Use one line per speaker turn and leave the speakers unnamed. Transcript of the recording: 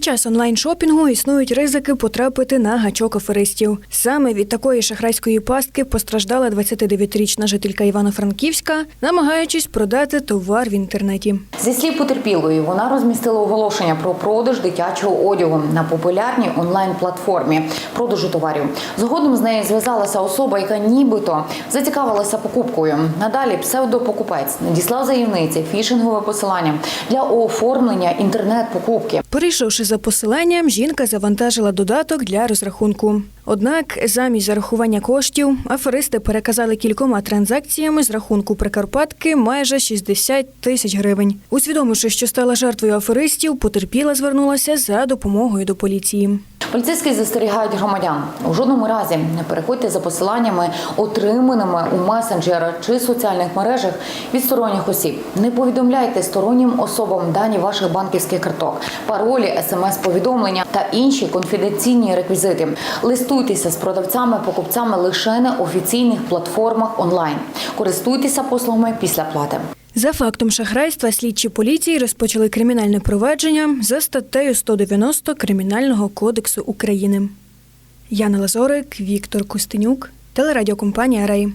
Під час онлайн-шопінгу існують ризики потрапити на гачок аферистів. Саме від такої шахрайської пастки постраждала 29-річна жителька Івано-Франківська, намагаючись продати товар в інтернеті.
Зі слів потерпілої, вона розмістила оголошення про продаж дитячого одягу на популярній онлайн-платформі продажу товарів. Згодом з нею зв'язалася особа, яка нібито зацікавилася покупкою. Надалі псевдопокупець надіслав заявниці фішингове посилання для оформлення інтернет-покупки.
Перейшовши за посиланням, жінка завантажила додаток для розрахунку. Однак, замість зарахування коштів, аферисти переказали кількома транзакціями з рахунку Прикарпатки майже 60 тисяч гривень. Усвідомивши, що стала жертвою аферистів, потерпіла звернулася за допомогою до поліції.
Поліцейські застерігають громадян у жодному разі не переходьте за посиланнями, отриманими у месенджерах чи соціальних мережах від сторонніх осіб. Не повідомляйте стороннім особам дані ваших банківських карток, паролі, смс-повідомлення та інші конфіденційні реквізити. Листуйтеся з продавцями, покупцями лише на офіційних платформах онлайн. Користуйтеся послугами після плати.
За фактом шахрайства слідчі поліції розпочали кримінальне провадження за статтею 190 Кримінального кодексу України. Яна Лазорик, Віктор Кустенюк, телерадіокомпанія Рей.